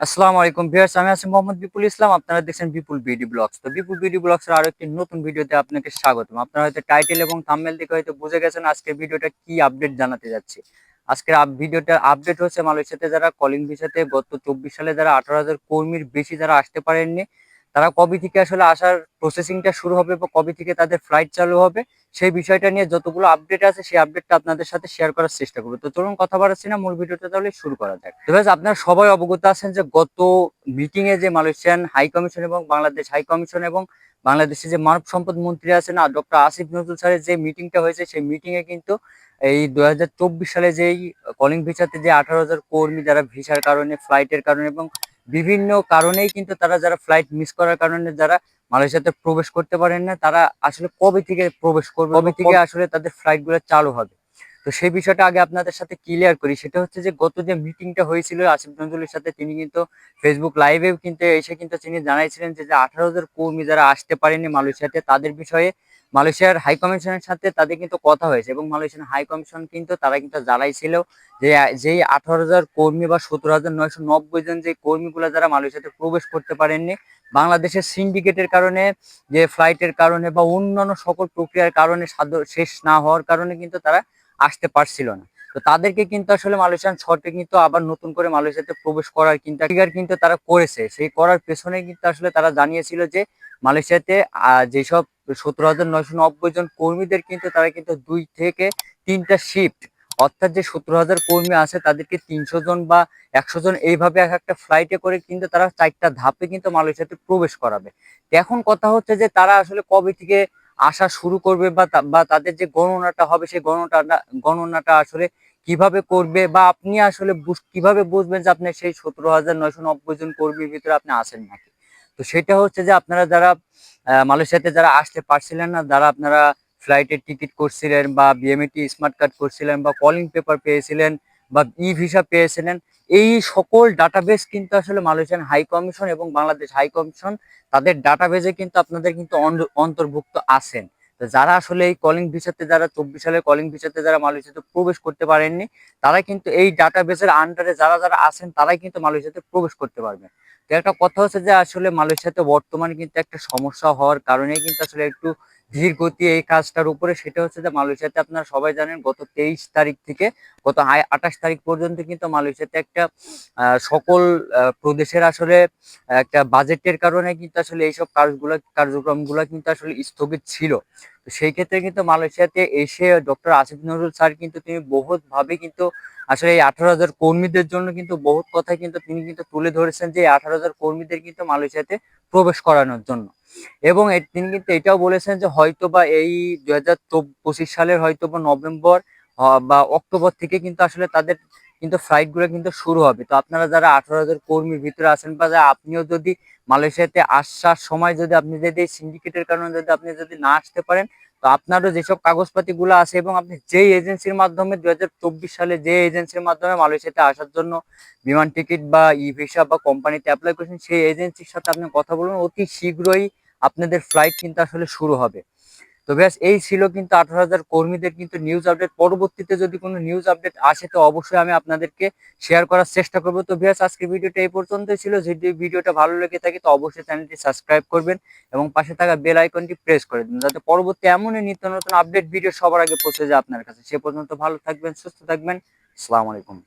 আসসালামু আলাইকুম ভিউয়ার্স, আমি আছি মোহাম্মদ বিপুল ইসলাম। আপনারা দেখছেন বিপুল বিডি ব্লগস তো বিপুল বিডি ব্লগস এর আরও একটি নতুন ভিডিওতে আপনাকে স্বাগতম। আপনারা হয়তো টাইটেল এবং থাম্বনেল দেখে হয়তো বুঝে গেছেন আজকে ভিডিওটা কি আপডেট জানাতে যাচ্ছি। আজকের ভিডিওটা আপডেট হচ্ছে মালয়েশিয়াতে যারা কলিং ভিসাতে গত চব্বিশ সালে যারা আঠারো হাজার কর্মীর বেশি যারা আসতে পারেননি, তারা কবে থেকে আসলে আসার প্রসেসিংটা শুরু হবে বা কবে থেকে তাদের ফ্লাইট চালু হবে সেই বিষয়টা নিয়ে যতগুলো আপডেট আছে, সেই আপডেটটা আপনাদের সাথে শেয়ার করার চেষ্টা করব। তো চলুন কথা বাড়াচ্ছি না, মূল ভিডিওটা তাহলে শুরু করা যাক। তো আপনারা সবাই অবগত আছেন যে গত মিটিং এ যে মালয়েশিয়ান হাই কমিশন এবং বাংলাদেশ হাই কমিশন এবং বাংলাদেশের যে মানব সম্পদ মন্ত্রী আছেন আর ডক্টর আসিফ নজরুল স্যারের যে মিটিংটা হয়েছে, সেই মিটিং এ কিন্তু এই দুই হাজার চব্বিশ সালে যেই কলিং ভিসাতে যে আঠারো হাজার কর্মী যারা ভিসার কারণে ফ্লাইটের কারণে এবং বিভিন্ন কারণেই কিন্তু তারা যারা ফ্লাইট মিস করার কারণে যারা মালয়েশিয়াতে প্রবেশ করতে পারেন না তারা আসলে কবে থেকে প্রবেশ করবে কবে থেকে আসলে তাদের ফ্লাইটগুলো চালু হবে? তো সেই বিষয়টা আগে আপনাদের সাথে ক্লিয়ার করি। সেটা হচ্ছে যে গত যে মিটিংটা হয়েছিল আসিফ নজরুলের সাথে তিনি কিন্তু ফেসবুক লাইভেও কিন্তু এসে কিন্তু তিনি জানাইছিলেন যে আঠারো হাজার কর্মী যারা আসতে পারেনি মালয়েশিয়াতে তাদের বিষয়ে মালয়েশিয়ার হাই কমিশনের সাথে তাদের কিন্তু কথা হয়েছে এবং মালয়েশিয়ান হাই কমিশন কিন্তু তারা কিন্তু জানাইছিল যে, যেই আঠারো হাজার কর্মী বা সতেরো হাজার নয়শো নব্বই জন যে কর্মীগুলো যারা মালয়েশিয়াতে প্রবেশ করতে পারেননি, বাংলাদেশের সিন্ডিকেটের কারণে, যে ফ্লাইটের কারণে বা অন্যান্য সকল প্রক্রিয়ার কারণে শেষ না হওয়ার কারণে কিন্তু তারা আসতে পারছিল না। তো তাদেরকে কিন্তু আসলে মালয়েশিয়ান সরকার কিন্তু আবার নতুন করে মালয়েশিয়াতে প্রবেশ করার কিন্তু কিন্তু তারা করেছে। সেই করার পেছনে কিন্তু আসলে তারা জানিয়েছিল যে মালয়েশিয়াতে যেসব সতেরো হাজার নয়শো নব্বই জন কর্মীদের কিন্তু তারা কিন্তু দুই থেকে তিনটা শিফট অর্থাৎ যে সতেরো হাজার কর্মী আছে তাদেরকে তিনশো জন বা একশো জন এইভাবে এক একটা ফ্লাইটে করে কিন্তু তারা চারটা ধাপে কিন্তু মালয়েশিয়াতে প্রবেশ করাবে। এখন কথা হচ্ছে যে তারা আসলে কবে থেকে আসা শুরু করবে বা বা তাদের যে গণনাটা হবে সেই গণনাটা গণনাটা আসলে কীভাবে করবে বা আপনি আসলে কীভাবে বুঝবেন যে আপনি সেই সতেরো হাজার নয়শো নব্বই জন কর্মীর ভিতরে আপনি আসেন নাকি? তো সেটা হচ্ছে যে আপনারা যারা মালয়েশিয়াতে যারা আসতে পারছিলেন না, যারা আপনারা ফ্লাইটের টিকিট করছিলেন বা বিএমএটি স্মার্ট কার্ড করছিলেন বা কলিং পেপার পেয়েছিলেন বা ই ভিসা পেয়েছিলেন, এই সকল ডাটাবেস কিন্তু আসলে মালয়েশিয়ান হাই কমিশন এবং বাংলাদেশ হাই কমিশন তাদের ডাটাবেজে কিন্তু আপনাদের কিন্তু অন্তর্ভুক্ত আছেন। তো যারা আসলে এই কলিং ভিসাতে যারা, চব্বিশ সালের কলিং ভিসাতে যারা মালয়েশিয়াতে প্রবেশ করতে পারেননি, তারা কিন্তু এই ডাটাবেসের আন্ডারে যারা যারা আছেন, তারাই কিন্তু মালয়েশিয়াতে প্রবেশ করতে পারবেন। তো একটা কথা হচ্ছে যে আসলে মালয়েশিয়াতে বর্তমানে কিন্তু একটা সমস্যা হওয়ার কারণে কিন্তু আসলে একটু ধীর গতি এই কাজটার উপরে। সেটা হচ্ছে যে মালয়েশিয়াতে আপনারা সবাই জানেন গত তেইশ তারিখ থেকে, গত আঠাশ তারিখ পর্যন্ত কিন্তু মালয়েশিয়াতে একটা সকল প্রদেশের আসলে একটা বাজেটের কারণে কিন্তু আসলে এইসব কাজগুলো, কার্যক্রমগুলো কিন্তু আসলে স্থগিত ছিল। সেই ক্ষেত্রে কিন্তু মালয়েশিয়াতে এসে ডক্টর আসিফ নজরুল স্যার কিন্তু তিনি বহুত ভাবে কিন্তু আসলে এই আঠারো হাজার কর্মীদের জন্য কিন্তু বহুত কথা কিন্তু তিনি কিন্তু তুলে ধরেছেন যে আঠারো হাজার কর্মীদের কিন্তু মালয়েশিয়াতে প্রবেশ করানোর জন্য। এবং তিনি কিন্তু এটাও বলেছেন যে হয়তো বা এই দু হাজার পঁচিশ সালের হয়তো বা নভেম্বর বা অক্টোবর থেকে কিন্তু আসলে তাদের কিন্তু ফ্লাইটগুলো কিন্তু শুরু হবে। তো আপনারা যারা আঠারো হাজার কর্মীর ভিতরে আছেন বা আপনিও যদি মালয়েশিয়াতে আসার সময় যদি আপনি যদি সিন্ডিকেটের কারণে যদি আপনি যদি না আসতে পারেন, তো আপনারও যেসব কাগজপাতি গুলো আছে এবং আপনি যেই এজেন্সির মাধ্যমে দুই হাজার চব্বিশ সালে যে এজেন্সির মাধ্যমে মালয়েশিয়াতে আসার জন্য বিমান টিকিট বা ই ভিসা বা কোম্পানিতে অ্যাপ্লাই করেছেন, সেই এজেন্সির সাথে আপনি কথা বলুন অতি শীঘ্রই আপনাদের ফ্লাইট কিন্তু আসলে শুরু হবে। তো ব্যাস, এই ছিল কিন্তু আঠারো হাজার কর্মীদের কিন্তু নিউজ আপডেট পরবর্তীতে যদি কোনো নিউজ আপডেট আসে, তো অবশ্যই আমি আপনাদেরকে শেয়ার করার চেষ্টা করব। তো ব্যাস, আজকের ভিডিওটা এই পর্যন্তই ছিল। যদি ভিডিওটা ভালো লেগে থাকে, তো অবশ্যই চ্যানেলটি সাবস্ক্রাইব করবেন এবং পাশে থাকা বেল আইকনটি প্রেস করে দিন, যাতে পরবর্তী এমনই নিত্য নতুন আপডেট ভিডিও সবার আগে পৌঁছে যায় আপনার কাছে। সে পর্যন্ত ভালো থাকবেন, সুস্থ থাকবেন। আসসালামু আলাইকুম।